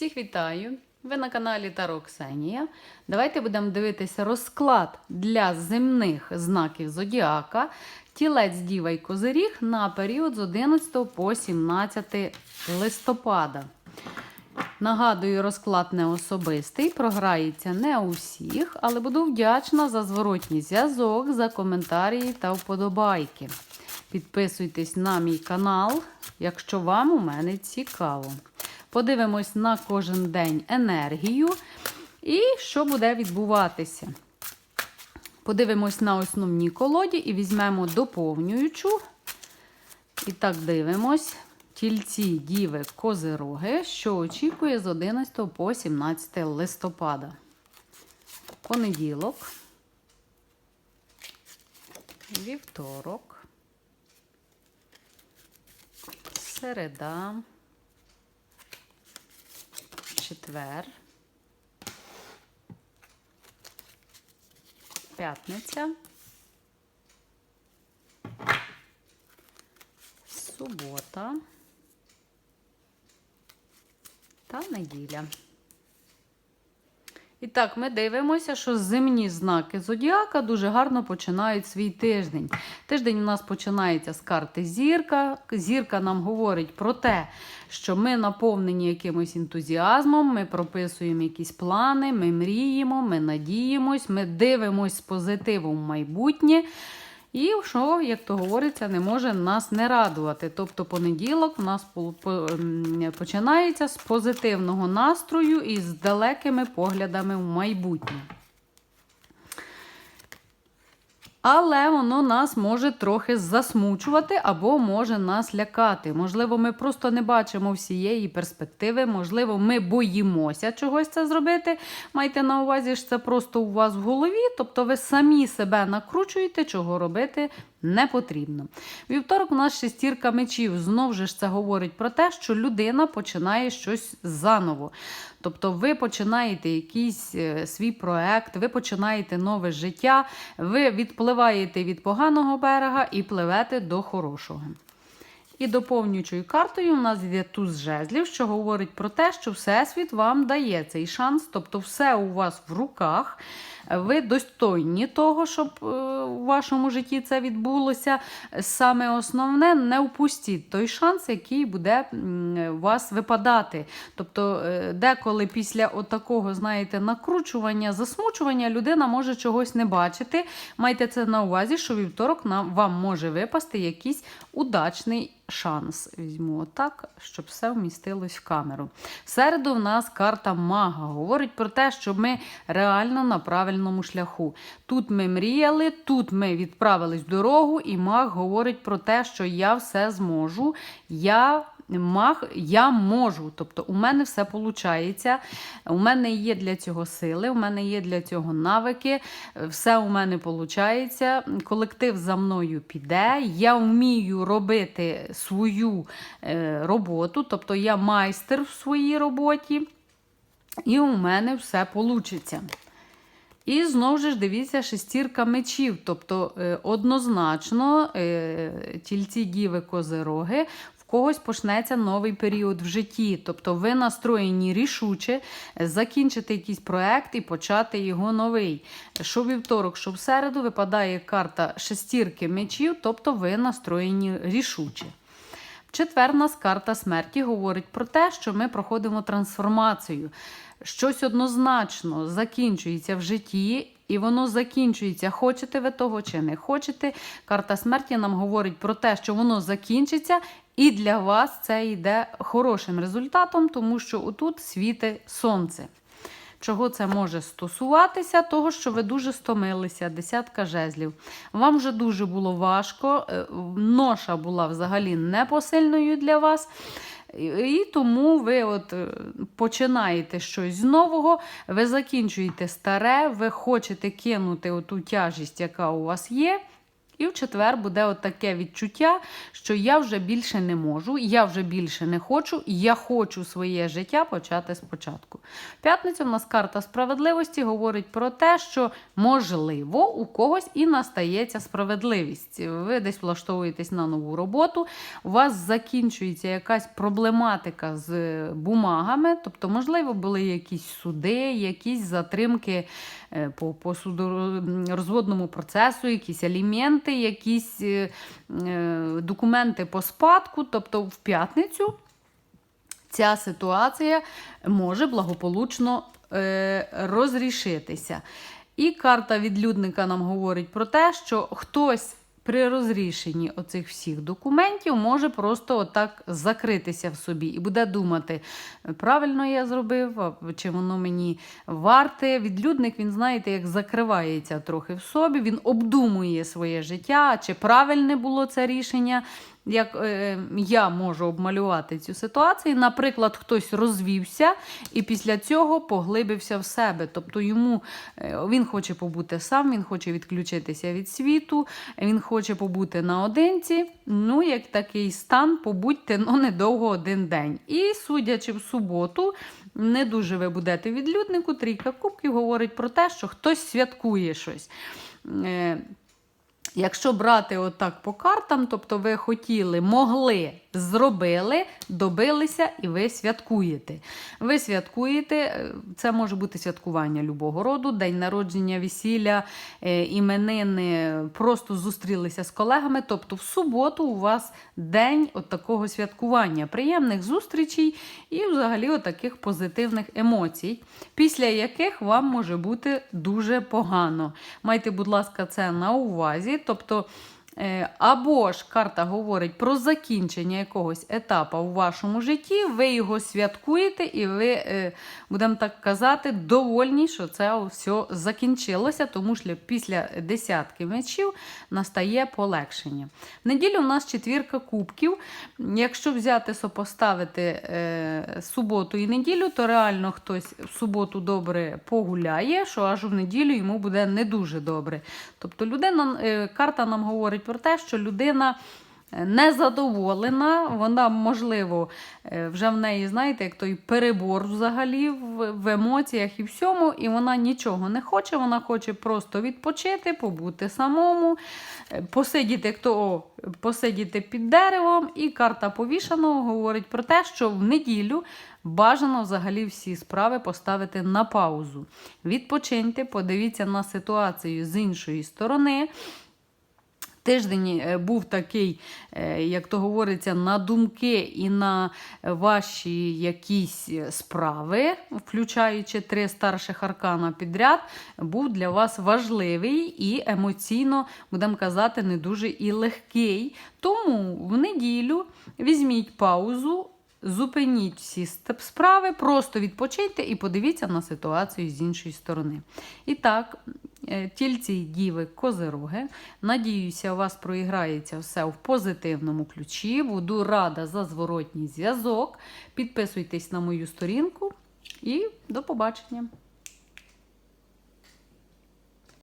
Всіх вітаю! Ви на каналі Таро Ксенія. Давайте будемо дивитися розклад для земних знаків Зодіака, тілець Діва і Козиріг на період з 11 по 17 листопада. Нагадую, розклад не особистий, програється не у всіх, але буду вдячна за зворотній зв'язок, за коментарі та вподобайки. Підписуйтесь на мій канал, якщо вам у мене цікаво. Подивимось на кожен день енергію і що буде відбуватися. Подивимось на основні колоді і візьмемо доповнюючу. І так дивимось. Тільці Діви Козироги, що очікує з 11 по 17 листопада. Понеділок, вівторок, середа, четвер, п'ятниця, субота. Та неділя. І так, ми дивимося, що земні знаки Зодіака дуже гарно починають свій тиждень. Тиждень у нас починається з карти Зірка. Зірка нам говорить про те, що ми наповнені якимось ентузіазмом, ми прописуємо якісь плани, ми мріємо, ми надіємось, ми дивимось з позитивом в майбутнє. І що, як то говориться, не може нас не радувати. Тобто понеділок у нас починається з позитивного настрою і з далекими поглядами в майбутнє. Але воно нас може трохи засмучувати або може нас лякати. Можливо, ми просто не бачимо всієї перспективи, можливо, ми боїмося чогось це зробити. Майте на увазі, що це просто у вас в голові, тобто ви самі себе накручуєте, чого робити не потрібно. Вівторок у нас шестірка мечів. Знову ж це говорить про те, що людина починає щось заново. Тобто ви починаєте якийсь е, свій проект, ви починаєте нове життя, ви відпливаєте від поганого берега і пливете до хорошого. І доповнюючою картою у нас йде туз жезлів, що говорить про те, що Всесвіт вам дає цей шанс, тобто все у вас в руках. Ви достойні того, щоб е, у вашому житті це відбулося. Саме основне, не впустіть той шанс, який буде у вас випадати. Тобто, е, деколи після такого, знаєте, накручування, засмучування людина може чогось не бачити. Майте це на увазі, що вівторок вам може випасти якийсь удачний шанс. Візьму отак, щоб все вмістилось в камеру. В середу в нас карта мага. Говорить про те, що ми реально на правильному шляху. Тут ми мріяли, тут ми відправились в дорогу, і маг говорить про те, що я все зможу. я маг, я можу. Тобто, у мене все виходить. У мене є для цього сили, у мене є для цього навики, все у мене виходить. Колектив за мною піде. Я вмію робити свою е, роботу, тобто я майстер в своїй роботі, і у мене все вийде. І знову ж дивіться, шестірка мечів. Тобто е, однозначно е, тільці діви козироги когось почнеться новий період в житті. Тобто ви настроєні рішуче закінчити якийсь проект і почати його новий. Що вівторок, що в середу випадає карта шестірки мечів, тобто ви настроєні рішуче. Четвер нас карта смерті говорить про те, що ми проходимо трансформацію. Щось однозначно закінчується в житті, і воно закінчується. Хочете ви того чи не хочете. Карта смерті нам говорить про те, що воно закінчиться, і для вас це йде хорошим результатом, тому що отут світе сонце. Чого це може стосуватися? Того, що ви дуже стомилися, десятка жезлів. Вам вже дуже було важко, е, ноша була взагалі непосильною для вас. І тому ви от е, починаєте щось з нового, ви закінчуєте старе, ви хочете кинути оту тяжість, яка у вас є. І в четвер буде от таке відчуття, що я вже більше не можу, я вже більше не хочу, я хочу своє життя почати спочатку. В п'ятницю в нас карта справедливості говорить про те, що можливо у когось і настається справедливість. Ви десь влаштовуєтесь на нову роботу, у вас закінчується якась проблематика з бумагами, тобто, можливо, були якісь суди, якісь затримки е, по, по судорозводному процесу, якісь аліменти, якісь е, е, документи по спадку. Тобто, в п'ятницю ця ситуація може благополучно е, розрішитися. І карта відлюдника нам говорить про те, що хтось при розрішенні оцих всіх документів може просто отак закритися в собі і буде думати, правильно я зробив, чи воно мені варте. Відлюдник, він, знаєте, як закривається трохи в собі, він обдумує своє життя, чи правильне було це рішення. Як е, я можу обмалювати цю ситуацію, наприклад, хтось розвівся і після цього поглибився в себе. Тобто йому е, він хоче побути сам, він хоче відключитися від світу, він хоче побути наодинці. Ну, як такий стан, побудьте ну, недовго один день. І судячи в суботу, не дуже ви будете відлюднику. Трійка кубків говорить про те, що хтось святкує щось. Е, Якщо брати отак по картам, тобто ви хотіли, могли, зробили, добилися і ви святкуєте. Ви святкуєте, е, це може бути святкування любого роду, день народження, весілля, е, іменини, просто зустрілися з колегами. Тобто в суботу у вас день от такого святкування, приємних зустрічей і взагалі от таких позитивних емоцій, після яких вам може бути дуже погано. Майте, будь ласка, це на увазі. Тобто, або ж карта говорить про закінчення якогось етапу у вашому житті, ви його святкуєте, і ви, е, будемо так казати, довольні, що це все закінчилося, тому що після десятки мечів настає полегшення. В неділю у нас четвірка кубків. Якщо взяти, сопоставити е, суботу і неділю, то реально хтось в суботу добре погуляє, що аж в неділю йому буде не дуже добре. Тобто людина, е, карта нам говорить про те, що людина. е, Незадоволена, вона, можливо, е, вже в неї, знаєте, як той перебор взагалі в, в емоціях і всьому, і вона нічого не хоче, вона хоче просто відпочити, побути самому, е, посидіти, хто посидіти під деревом. І карта повішаного говорить про те, що в неділю бажано взагалі всі справи поставити на паузу. Відпочиньте, подивіться на ситуацію з іншої сторони. Тиждень е, був такий, е, як то говориться, на думки і на ваші якісь справи, включаючи три старших аркана підряд, був для вас важливий і емоційно, будемо казати, не дуже і легкий. Тому в неділю візьміть паузу. Зупиніть всі справи, просто відпочиньте і подивіться на ситуацію з іншої сторони. І так, тільці й діви козироги. Надіюся, у вас проіграється все в позитивному ключі. Буду рада за зворотній зв'язок. Підписуйтесь на мою сторінку і до побачення!